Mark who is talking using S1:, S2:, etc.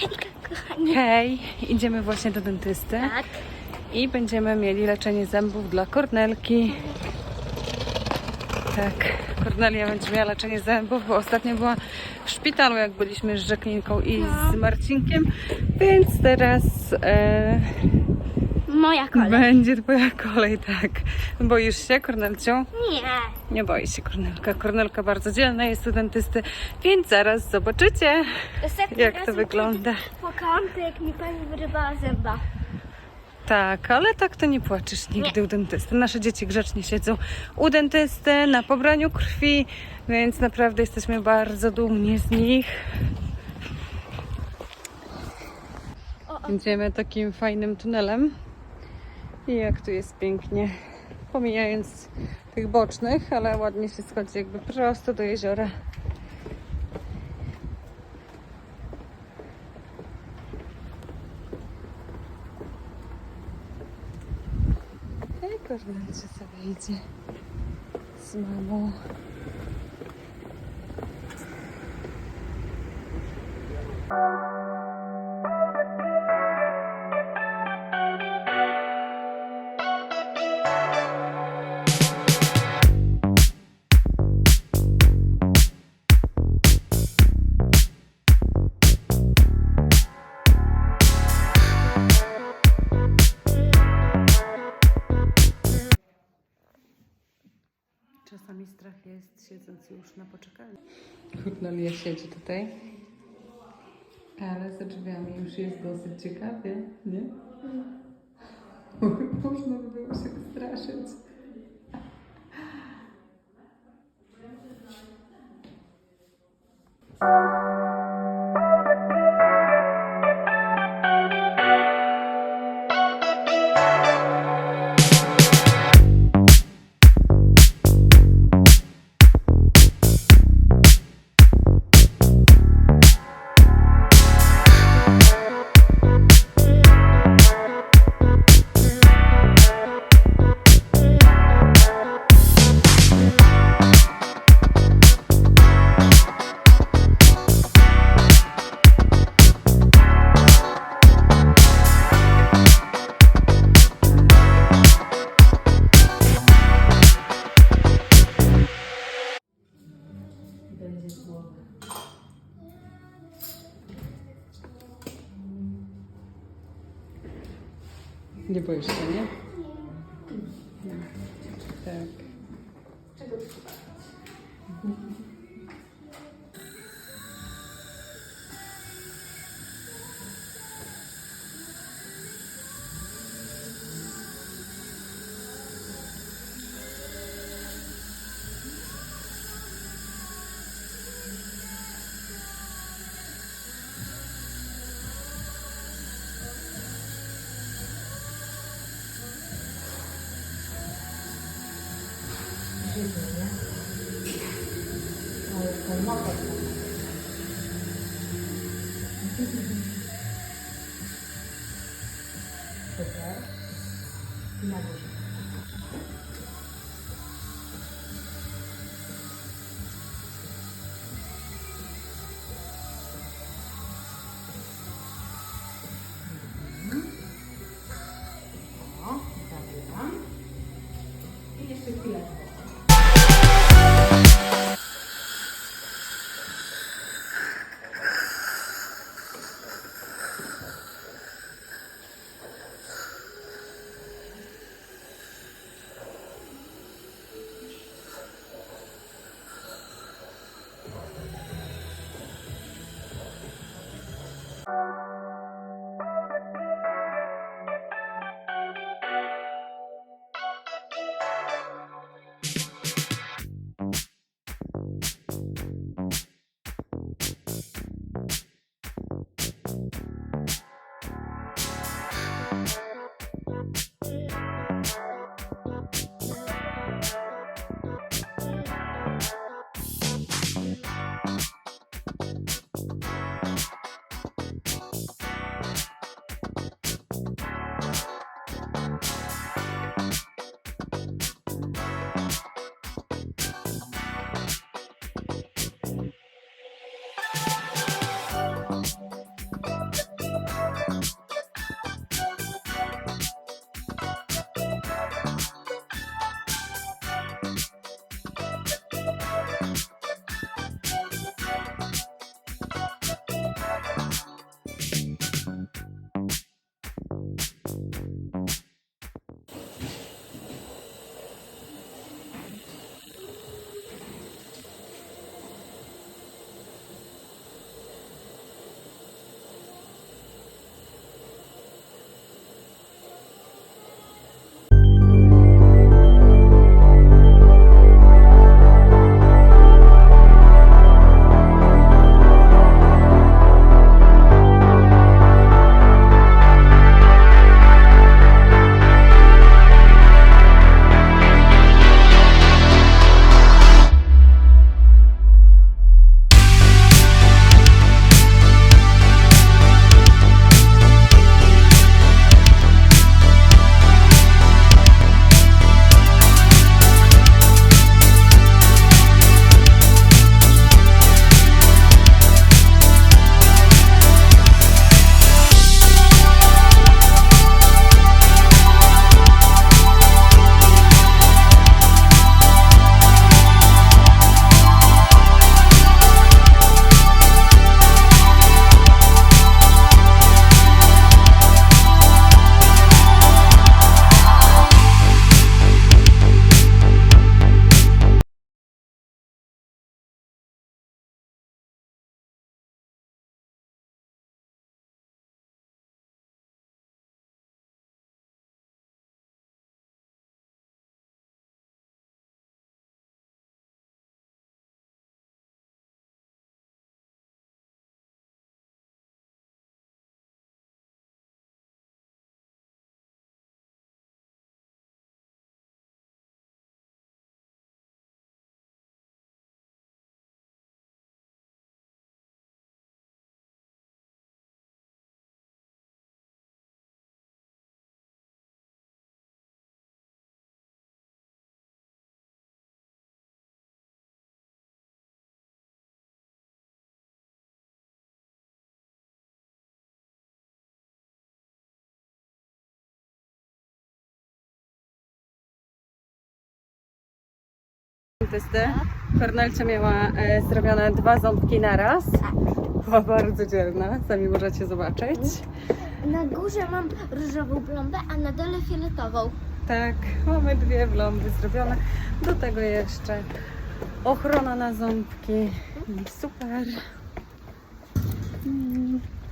S1: Hejka, kochani.
S2: Hej, idziemy właśnie do dentysty
S1: Tak.
S2: i będziemy mieli leczenie zębów dla Kornelki. Tak, Kornelia będzie miała leczenie zębów, bo ostatnio była w szpitalu, jak byliśmy z Jacquelinką i z Marcinkiem, więc teraz e,
S1: Moja kolej.
S2: będzie twoja kolej, tak. Boisz się, Kornelciu?
S1: Nie.
S2: Nie boi się Kornelka. Kornelka bardzo dzielna jest u dentysty, więc zaraz zobaczycie,
S1: Ostatni
S2: jak to wygląda.
S1: Płakałam, to jak mi pani wyrywała zęba.
S2: Tak, ale tak to nie płaczesz nigdy u dentysty. Nasze dzieci grzecznie siedzą u dentysty na pobraniu krwi, więc naprawdę jesteśmy bardzo dumni z nich. Idziemy takim fajnym tunelem i jak tu jest pięknie, pomijając tych bocznych, ale ładnie się schodzi jakby prosto do jeziora. Hej, Kornelcie sobie idzie z mamą. Czasami strach jest siedząc już na poczekaniu. Kornelia siedzi tutaj, ale za drzwiami już jest dosyć ciekawie, nie? Można by było się straszyć. Będzie Nie boisz się, nie? Tak. I dentysty. Kornelcia miała e, zrobione dwa ząbki na raz. Była bardzo dzielna, sami możecie zobaczyć.
S1: Na górze mam różową plombę, a na dole fioletową.
S2: Tak, mamy dwie blomby zrobione. Do tego jeszcze ochrona na ząbki. Super.